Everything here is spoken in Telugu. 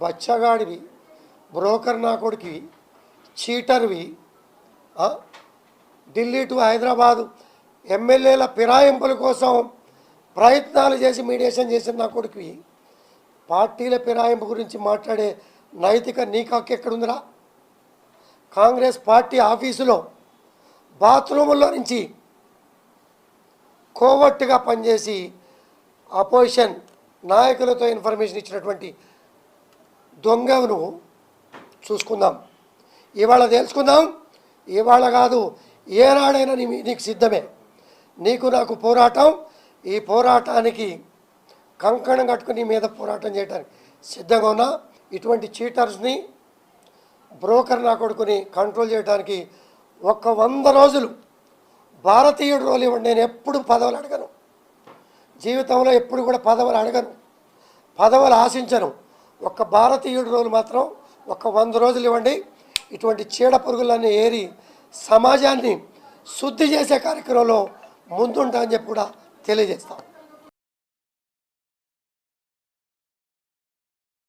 బచ్చగాడివి బ్రోకర్ నా కొడుకువి చీటర్వి ఢిల్లీ టు హైదరాబాదు ఎమ్మెల్యేల ఫిరాయింపుల కోసం ప్రయత్నాలు చేసి మీడియేషన్ చేసిన నా కొడుకువి పార్టీల ఫిరాయింపు గురించి మాట్లాడే నైతిక నీకాక్ ఎక్కడుందిరా? కాంగ్రెస్ పార్టీ ఆఫీసులో బాత్రూముల్లో నుంచి కోవట్టుగా పనిచేసి అపోజిషన్ నాయకులతో ఇన్ఫర్మేషన్ ఇచ్చినటువంటి దొంగను చూసుకుందాం. ఇవాళ తెలుసుకుందాం ఇవాళ కాదు ఏనాడైనా నీ నీకు సిద్ధమే. నీకు నాకు పోరాటం. ఈ పోరాటానికి కంకణం కట్టుకుని మీద పోరాటం చేయడానికి సిద్ధంగా ఉన్నా. ఇటువంటి చీటర్స్ని బ్రోకర్ నా కొడుకుని కంట్రోల్ చేయడానికి ఒక వంద రోజులు భారతీయుడు రోజులు ఇవ్వండి. నేను ఎప్పుడు పదవులు అడగను. జీవితంలో ఎప్పుడు కూడా పదవులు అడగను. పదవులు ఆశించను. ఒక్క భారతీయుడు రోజు మాత్రం ఒక వంద రోజులు ఇవ్వండి. ఇటువంటి చీడ పురుగులన్నీ ఏరి సమాజాన్ని శుద్ధి చేసే కార్యక్రమంలో ముందుంటామని చెప్పి కూడా తెలియజేస్తాం.